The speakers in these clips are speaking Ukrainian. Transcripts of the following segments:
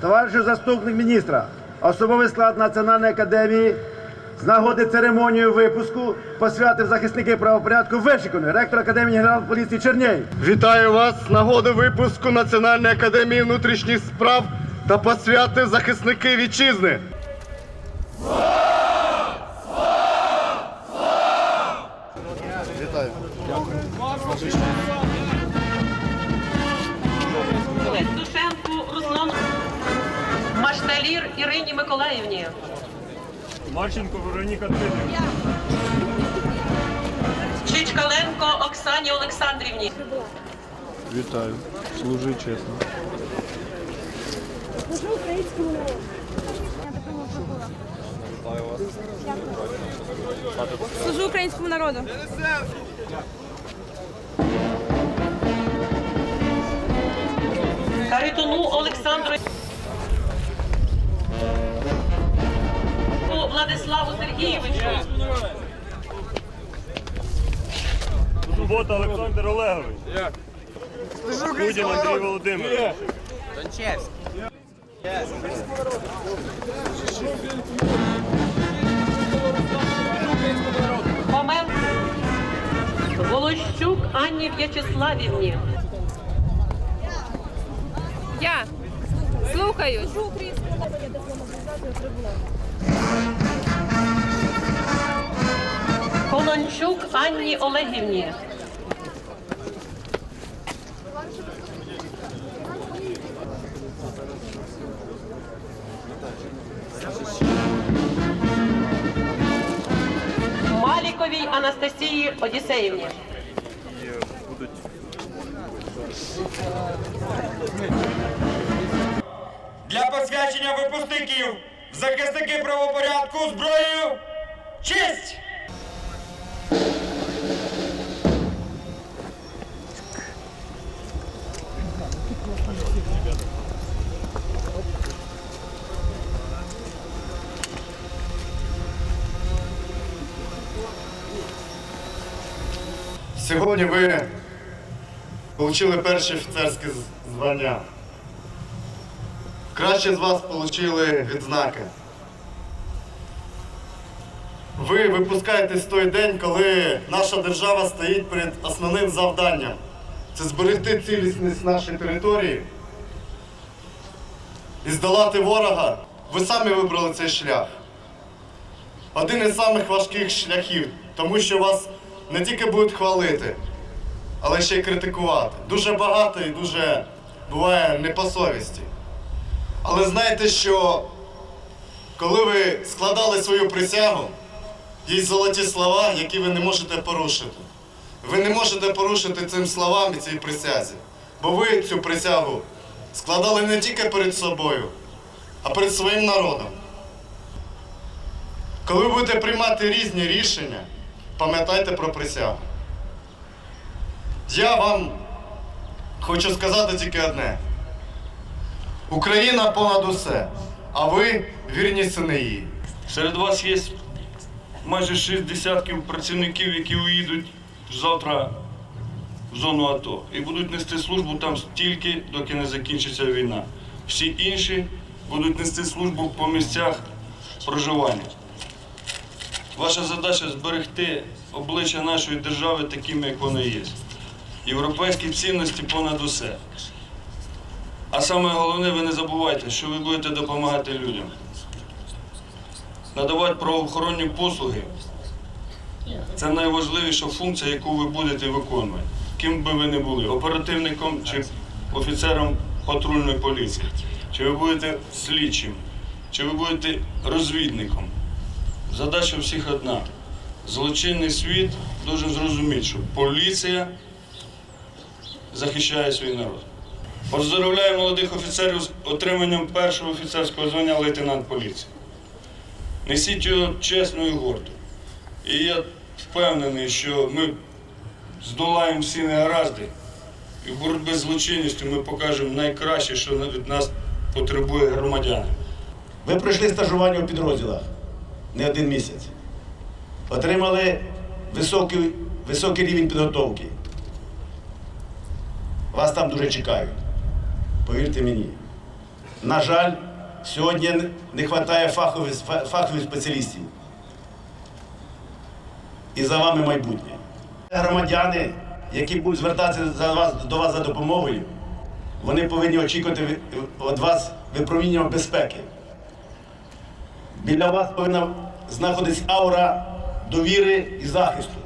товаришу заступник міністра, особовий склад Національної академії з нагоди церемонії випуску посвятив захисники правопорядку вишиканий ректор Академії генерал поліції Чернєй. Вітаю вас з нагоди випуску Національної академії внутрішніх справ та посвяти захисники вітчизни. Вітаю. Руслану Машталір Ірині Миколаївні. Марченко Вероніка Дмитрівна. Чичкаленко Оксані Олександрівні. Вітаю. Служи чесно. Служу українському народу. Служу українському народу. Харитону Олександру Владиславу Сергійовичу. Субота Олександр Олегович. Будін Андрій Володимирович. Момент. Волощук Анні В'ячеславівні. Я слухаю. Конончук Анні Олегівні. Маліковій Анастасії Одіссеївні. для посвячення випускників захисники правопорядку зброєю честь! Сьогодні ви отримали перші офіцерські звання. Краще з вас отримали відзнаки. Ви випускаєтесь в той день, коли наша держава стоїть перед основним завданням. Це зберегти цілісність нашої території і здолати ворога. Ви самі вибрали цей шлях. Один із самих важких шляхів, тому що вас не тільки будуть хвалити, але ще й критикувати. Дуже багато і дуже буває не по совісті. Але знайте, що коли ви складали свою присягу, є золоті слова, які ви не можете порушити. Ви не можете порушити цим словам і цій присязі. Бо ви цю присягу складали не тільки перед собою, а перед своїм народом. Коли ви будете приймати різні рішення, пам'ятайте про присягу. Я вам хочу сказати тільки одне. Україна понад усе, а ви вірні сини її. Серед вас є майже шість десятків працівників, які уїдуть завтра в зону АТО і будуть нести службу там стільки, доки не закінчиться війна. Всі інші будуть нести службу по місцях проживання. Ваша задача зберегти обличчя нашої держави такими, як вони є. Європейські цінності понад усе. А саме головне, ви не забувайте, що ви будете допомагати людям надавати правоохоронні послуги. Це найважливіша функція, яку ви будете виконувати. Ким би ви не були, оперативником чи офіцером патрульної поліції, чи ви будете слідчим, чи ви будете розвідником. Задача всіх одна. Злочинний світ дуже зрозуміти, що поліція захищає свій народ. Поздоровляю молодих офіцерів з отриманням першого офіцерського звання лейтенант поліції. Несіть його чесно і гордо. І я впевнений, що ми здолаємо всі негаразди. І в боротьбі з злочинністю ми покажемо найкраще, що від нас потребує громадяни. Ви пройшли стажування у підрозділах не один місяць. Отримали високий, високий рівень підготовки. Вас там дуже чекають. Повірте мені. На жаль, сьогодні не вистачає фахових, фахових спеціалістів. І за вами майбутнє. Громадяни, які будуть звертатися за вас, до вас за допомогою, вони повинні очікувати від вас випромінювання безпеки. Біля вас повинна знаходитись аура довіри і захисту.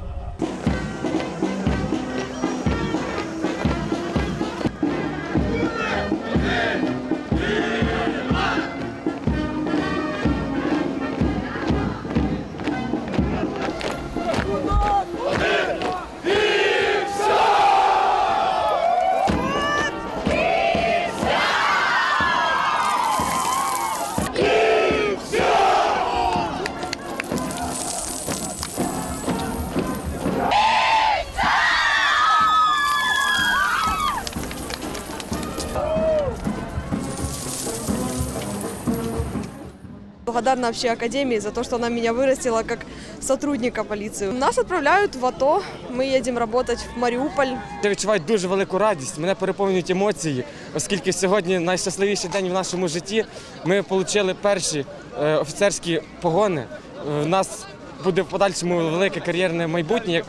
Благодарна вообще Академии за то, что она меня вырастила как сотрудника полиции. Нас отправляют в АТО, мы едем работать в Мариуполь. Я відчуваю дуже велику радість. Мене переповнюють емоції, оскільки сьогодні найщасливіший день в нашому житті. Ми отримали перші е, офіцерські погони. Е, У нас буде в подальшому велике кар'єрне майбутнє.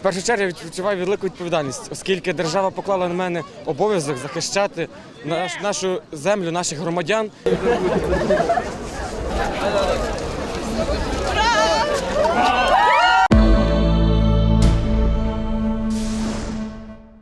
В першу чергу я відчуваю велику відповідальність, оскільки держава поклала на мене обов'язок захищати наш, нашу землю, наших громадян. Thank you.